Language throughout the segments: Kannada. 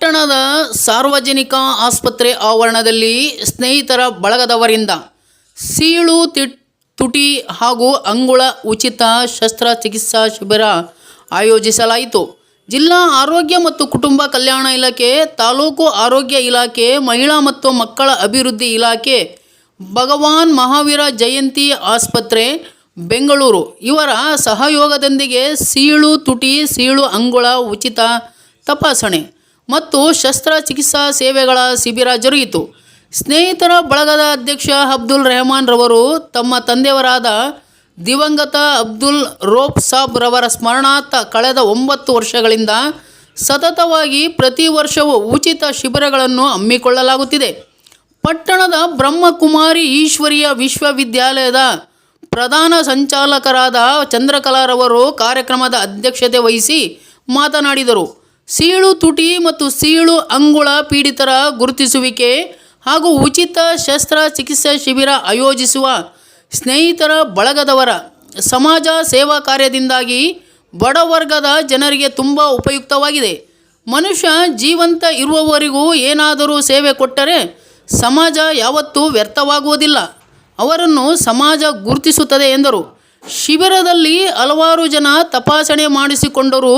ಪಟ್ಟಣದ ಸಾರ್ವಜನಿಕ ಆಸ್ಪತ್ರೆ ಆವರಣದಲ್ಲಿ ಸ್ನೇಹಿತರ ಬಳಗದವರಿಂದ ಸೀಳು ತುಟಿ ಹಾಗೂ ಅಂಗುಳ ಉಚಿತ ಶಸ್ತ್ರಚಿಕಿತ್ಸಾ ಶಿಬಿರ ಆಯೋಜಿಸಲಾಯಿತು. ಜಿಲ್ಲಾ ಆರೋಗ್ಯ ಮತ್ತು ಕುಟುಂಬ ಕಲ್ಯಾಣ ಇಲಾಖೆ, ತಾಲೂಕು ಆರೋಗ್ಯ ಇಲಾಖೆ, ಮಹಿಳಾ ಮತ್ತು ಮಕ್ಕಳ ಅಭಿವೃದ್ಧಿ ಇಲಾಖೆ, ಭಗವಾನ್ ಮಹಾವೀರ ಜಯಂತಿ ಆಸ್ಪತ್ರೆ, ಬೆಂಗಳೂರು. ಇವರ ಸಹಯೋಗದೊಂದಿಗೆ ಸೀಳು, ತುಟಿ, ಸೀಳು, ಅಂಗುಳ ಉಚಿತ ತಪಾಸಣೆ ಮತ್ತು ಶಸ್ತ್ರಚಿಕಿತ್ಸಾ ಸೇವೆಗಳ ಶಿಬಿರ ಜರುಗಿತು. ಸ್ನೇಹಿತರ ಬಳಗದ ಅಧ್ಯಕ್ಷ ಅಬ್ದುಲ್ ರೆಹಮಾನ್ ರವರು ತಮ್ಮ ತಂದೆಯವರಾದ ದಿವಂಗತ ಅಬ್ದುಲ್ ರೋಪ್ ಸಾಬ್ ರವರ ಸ್ಮರಣಾರ್ಥ ಕಳೆದ ಒಂಬತ್ತು ವರ್ಷಗಳಿಂದ ಸತತವಾಗಿ ಪ್ರತಿ ವರ್ಷವೂ ಉಚಿತ ಶಿಬಿರಗಳನ್ನು ಹಮ್ಮಿಕೊಳ್ಳಲಾಗುತ್ತಿದೆ. ಪಟ್ಟಣದ ಬ್ರಹ್ಮಕುಮಾರಿ ಈಶ್ವರಿಯ ವಿಶ್ವವಿದ್ಯಾಲಯದ ಪ್ರಧಾನ ಸಂಚಾಲಕರಾದ ಚಂದ್ರಕಲಾರವರು ಕಾರ್ಯಕ್ರಮದ ಅಧ್ಯಕ್ಷತೆ ವಹಿಸಿ ಮಾತನಾಡಿದರು. ಸೀಳು ತುಟಿ ಮತ್ತು ಸೀಳು ಅಂಗುಳ ಪೀಡಿತರ ಗುರುತಿಸುವಿಕೆ ಹಾಗೂ ಉಚಿತ ಶಸ್ತ್ರ ಚಿಕಿತ್ಸಾ ಶಿಬಿರ ಆಯೋಜಿಸುವ ಸ್ನೇಹಿತರ ಬಳಗದವರ ಸಮಾಜ ಸೇವಾ ಕಾರ್ಯದಿಂದಾಗಿ ಬಡವರ್ಗದ ಜನರಿಗೆ ತುಂಬ ಉಪಯುಕ್ತವಾಗಿದೆ. ಮನುಷ್ಯ ಜೀವಂತ ಇರುವವರೆಗೂ ಏನಾದರೂ ಸೇವೆ ಕೊಟ್ಟರೆ ಸಮಾಜ ಯಾವತ್ತೂ ವ್ಯರ್ಥವಾಗುವುದಿಲ್ಲ. ಅವರನ್ನು ಸಮಾಜ ಗುರುತಿಸುತ್ತದೆ ಎಂದರು. ಶಿಬಿರದಲ್ಲಿ ಹಲವಾರು ಜನ ತಪಾಸಣೆ ಮಾಡಿಸಿಕೊಂಡರು.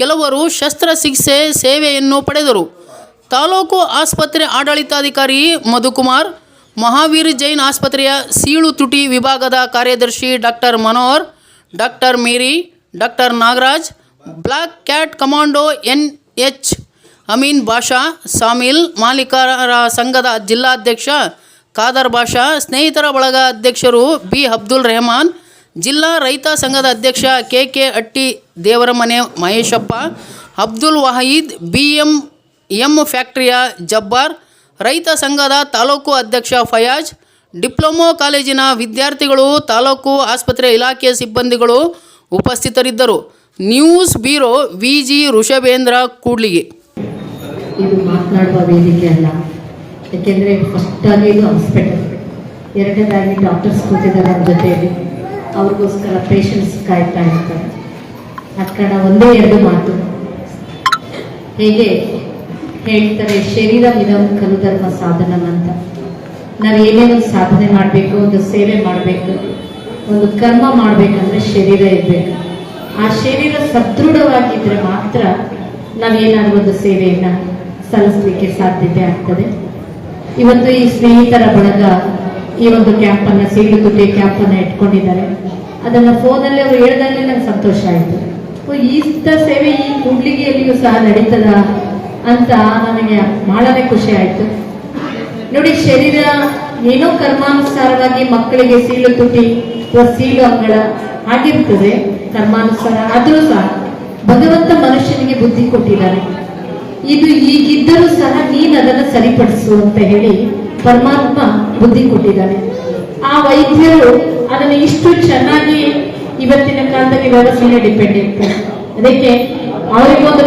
ಕೆಲವರು ಶಸ್ತ್ರಚಿಕಿತ್ಸೆ ಸೇವೆಯನ್ನು ಪಡೆದರು. ತಾಲೂಕು ಆಸ್ಪತ್ರೆ ಆಡಳಿತಾಧಿಕಾರಿ ಮಧುಕುಮಾರ್, ಮಹಾವೀರ್ ಜೈನ್ ಆಸ್ಪತ್ರೆಯ ಸೀಳು ತುಟಿ ವಿಭಾಗದ ಕಾರ್ಯದರ್ಶಿ doctor Manohar, doctor Mary, doctor Nagaraj black cat commando N H Amin Basha, sawmill ಮಾಲೀಕರ ಸಂಘದ ಜಿಲ್ಲಾಧ್ಯಕ್ಷ ಖಾದರ್ ಬಾಷಾ, ಸ್ನೇಹಿತರ ಬಳಗ ಅಧ್ಯಕ್ಷರು ಬಿ ಅಬ್ದುಲ್ ರೆಹಮಾನ್ ಜಿಲ್ಲಾ ರೈತ ಸಂಘದ ಅಧ್ಯಕ್ಷ K K Atti Devaramane Maheshappa, Abdul Waheed B M M ಫ್ಯಾಕ್ಟ್ರಿಯ Jabbar, ರೈತ ಸಂಘದ ತಾಲೂಕು ಅಧ್ಯಕ್ಷ ಫಯಾಜ್, ಡಿಪ್ಲೊಮೊ ಕಾಲೇಜಿನ ವಿದ್ಯಾರ್ಥಿಗಳು, ತಾಲೂಕು ಆಸ್ಪತ್ರೆ ಇಲಾಖೆಯ ಸಿಬ್ಬಂದಿಗಳು ಉಪಸ್ಥಿತರಿದ್ದರು. News bureau V G Rishabhendra Kudligi. ಇದು ಮಾತನಾಡುವ ವೇದಿಕೆ ಅಲ್ಲ. ಇದು ಹಾಸ್ಪಿಟಲ್ ಎರಡನೇದಾಗಿ ಡಾಕ್ಟರ್ಸ್ ಕೂತಿದ್ದಾರೆ ನಮ್ಮ ಜೊತೆಯಲ್ಲಿ. ಅವ್ರಿಗೋಸ್ಕರ ಪೇಷನ್ಸ್ ಕಾಯ್ತಾ ಇರ್ತಾರೆ. ಆ ಒಂದೇ ಎರಡು ಮಾತು. ಹೇಗೆ? ಹೇಳ್ತಾರೆ, ಶರೀರ ವಿಧಂ ಕಲು ಧರ್ಮ ಸಾಧನ ಅಂತ. ನಾವು ಏನೇನು ಸಾಧನೆ ಮಾಡಬೇಕು, ಒಂದು ಸೇವೆ ಮಾಡಬೇಕು, ಒಂದು ಕರ್ಮ ಮಾಡಬೇಕಂದ್ರೆ ಶರೀರ ಇರಬೇಕು. ಆ ಶರೀರ ಸದೃಢವಾಗಿದ್ರೆ ಮಾತ್ರ ನಾವೇನಾದ್ರೂ ಒಂದು ಸೇವೆಯನ್ನು ಸಲ್ಲಿಸಲಿಕ್ಕೆ ಸಾಧ್ಯತೆ ಆಗ್ತದೆ. ಇವತ್ತು ಈ ಸ್ನೇಹಿತರ ಬಳಗ ಈ ಒಂದು ಕ್ಯಾಂಪನ್ನು ಸೀಳು ತುಟಿ ಅನ್ನ ಇಟ್ಕೊಂಡಿದ್ದಾರೆ ಅದನ್ನ ಫೋನ್ ಅಲ್ಲಿ ಅವರು ಹೇಳ್ದಂಗೆ ನಂಗೆ ಸಂತೋಷ ಆಯ್ತು. ಇಂಥ ಸೇವೆ ಈ ಕೂಡ್ಲಿಗೆಯಲ್ಲಿಯೂ ಸಹ ನಡೀತದ ಅಂತ ನನಗೆ ಬಹಳನೇ ಖುಷಿ ಆಯ್ತು. ನೋಡಿ, ಶರೀರ ಏನೋ ಕರ್ಮಾನುಸಾರವಾಗಿ ಮಕ್ಕಳಿಗೆ ಸೀಳು ತುಟಿ ಸೀಳು ಅಂಗಳ ಆಗಿರ್ತದೆ, ಕರ್ಮಾನುಸಾರ ಆದರೂ ಸಹ ಭಗವಂತ ಮನುಷ್ಯನಿಗೆ ಬುದ್ಧಿ ಕೊಟ್ಟಿದ್ದಾನೆ ಇದು ಈಗಿದ್ದರೂ ಸಹ ನೀನು ಅದನ್ನು ಸರಿಪಡಿಸು ಅಂತ ಹೇಳಿ ಪರಮಾತ್ಮ ಬುದ್ಧಿ ಕೊಟ್ಟಿದ್ದಾನೆ. ಆ ವೈದ್ಯರು ಅದನ್ನು ಇಷ್ಟು ಚೆನ್ನಾಗಿ ಇವತ್ತಿನ ಕಾಲದಲ್ಲಿ ವ್ಯವಸ್ಥೆ ಡಿಪೆಂಡ್ ಇರ್ತದೆ ಅದಕ್ಕೆ ಅವರಿಗೊಂದು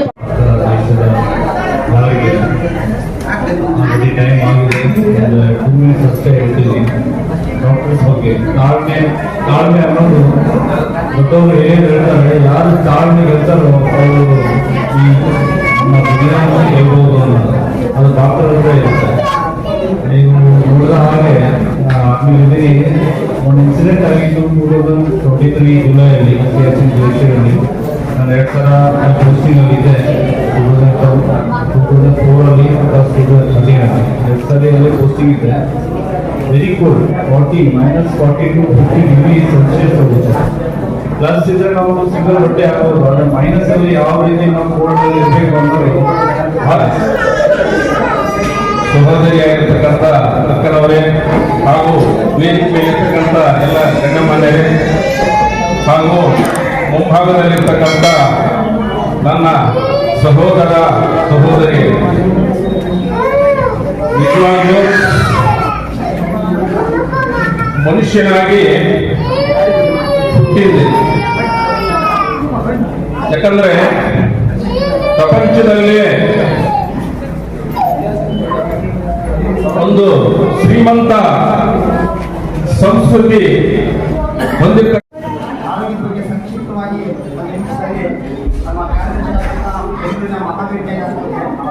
ತಾಳ್ಮೆ ತಾಳ್ಮೆ ಅನ್ನೋದು ಏನು ಹೇಳ್ತಾರೆ ಯಾರು ನಮ್ಮ ಡಾಕ್ಟರ್ ನೋಡಿದ ಹಾಗೆ ಆಮೇಲೆ ಒಂದು ಇನ್ಸಿಡೆಂಟ್ ಆಗಿತ್ತು ಟೂ ತೌಸಂಡ್ ಟ್ವೆಂಟಿ ತ್ರೀ ಜುಲೈಯಲ್ಲಿ ಕೆ ಎಸ್ ಸಿ ನಾನು ಎರಡು ಸಲ ಪೋಸ್ಟಿಂಗಲ್ಲಿದ್ದೆ ಟೂ ತೌಸಂಡ್ ಟೂ ತೌಸಂಡ್ ಫೋರಲ್ಲಿ ಟೂ ತೌಸಂಡ್ ಥರ್ಟೀನ್ ಎರಡು ಸಲ ಪೋಸ್ಟಿಂಗ್ ಇದ್ದೆ. Very cold forty minus forty to fifty degree Celsius ಹೋಗುತ್ತೆ. ಪ್ಲಸ್ ಇದ್ರೆ ನಾವು ಸಿಂಗಲ್ ಹೊಟ್ಟೆ ಆಗೋದು ಆದರೆ ಮೈನಸ್ ಅಲ್ಲಿ ಯಾವ ರೀತಿ ನಾವು ಕೋಲ್ಡ್ ಅಲ್ಲಿ ಇರಬೇಕು ಅಂದ್ರೆ ಸಹೋದರಿ ಸಹೋದರಿಯಾಗಿರ್ತಕ್ಕಂಥ ಸಹೋದರ ಸಹೋದರಿ ನಿಜವಾಗ್ಲೂ ಮನುಷ್ಯನಾಗಿ ಹುಟ್ಟಿದೆ ಯಾಕಂದ್ರೆ ಪ್ರಪಂಚದಲ್ಲಿ ಒಂದು ಶ್ರೀಮಂತ ಸಂಸ್ಕೃತಿ ಹೊಂದಿರ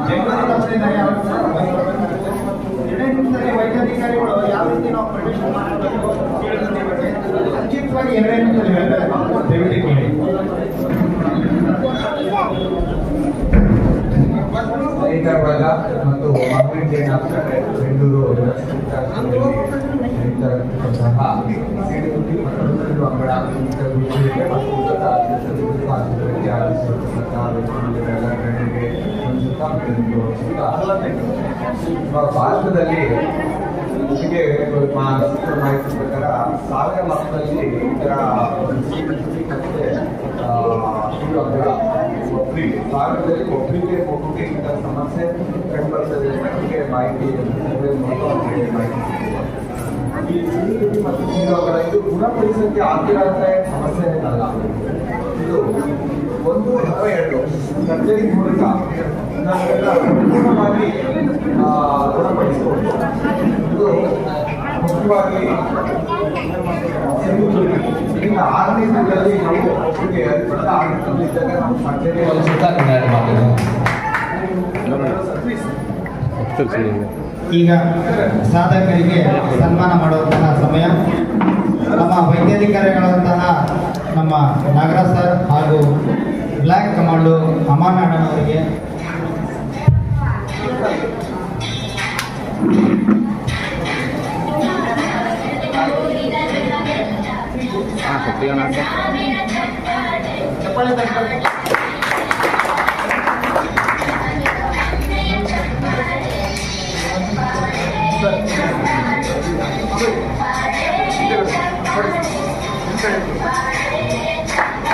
ಬೆಂಗಳೂರಿನ ಮಹಾವೀರ್ ಜೈನ್ ಆಸ್ಪತ್ರೆ ಬೆಂಗಳೂರಿನ ಬಂದಿದ್ದಾರೆ ಅವರು ಎರಡನೇ ನಿಮಿಷದಲ್ಲಿ ವೈದ್ಯಾಧಿಕಾರಿಗಳು ಯಾವ ರೀತಿ ನಾವು ಪ್ರೊಟೆಕ್ಷನ್ ಮಾಡಬೇಕು ಹೇಳೋದ್ರ ಬಗ್ಗೆ ಸಂಕ್ಷಿಪ್ತವಾಗಿ ಎರಡನೇ ನಿಮಿಷದಲ್ಲಿ ಹೇಳ್ತಾರೆ ದಯವಿಟ್ಟು ಕೇಳಿ ರೈತ ಬಳಗ ಮತ್ತು ಮಾರ್ಕೆಟ್ ಜೈನ್ ಆಸ್ಪತ್ರೆ ಬೆಂಗಳೂರು ಸಹ ಸಿಡಿಗುಂಡಿ ಮತ್ತು ಹುಡುಗರು ಅಂಗಳ ವಿಷಯಕ್ಕೆ ಮತ್ತು ಉನ್ನತ ಅಧಿಕಾರಿಗಳು ಆಸ್ಪತ್ರೆಗೆ ಆಗಮಿಸಿರ್ತಕ್ಕಂಥ ಭಾರತದಲ್ಲಿ ಹೀಗೆ ಮಾಹಿತಿ ಪ್ರಕಾರ ಸಾವಿರ ಮಕ್ಕಳಲ್ಲಿ ಈ ಥರ ಮತ್ತೆ ಶಿವಗಂಗ ಒಬ್ಬರಿಗೆ ಸಾವಿರದಲ್ಲಿ ಒಬ್ಬರಿಗೆ ಒಬ್ಬರಿಗೆ ಇಂಥ ಸಮಸ್ಯೆ ಕಂಡುಬರ್ತದೆ ನಮಗೆ ಮಾಹಿತಿ ಮತ್ತು ಅವ್ರಿಗೆ ಮಾಹಿತಿ ಸಿಕ್ಕಿದೆ. ಈ ಸಿಡಿಗುಡಿ ಮತ್ತು ಶಿವಗಂಗ ಇದು ಗುಣಪಡಿಸೋಕ್ಕೆ ಆಗಿರೋಂಥ ಸಮಸ್ಯೆ ಅಲ್ಲ ಮೂಲಕ ಸಂಪೂರ್ಣವಾಗಿ ಇದು ಮುಖ್ಯವಾಗಿ ಈಗ ಆರನೇ ದಿನದಲ್ಲಿ ನಾವು ಆಡಳಿತದಲ್ಲಿದ್ದಾಗ ನಾವು ಈಗ ಸಾಧಕರಿಗೆ ಸನ್ಮಾನ ಮಾಡುವಂತಹ ಸಮಯ ನಮ್ಮ ವೈದ್ಯಾಧಿಕಾರಿಗಳಂತಹ ನಮ್ಮ ನಾಗರಾಜ್ ಸರ್ ಹಾಗೂ ಬ್ಲಾಕ್ ಕಮಾಂಡು ಅಮಾ ಮೇಡಮ್ ಅವರಿಗೆ Thank.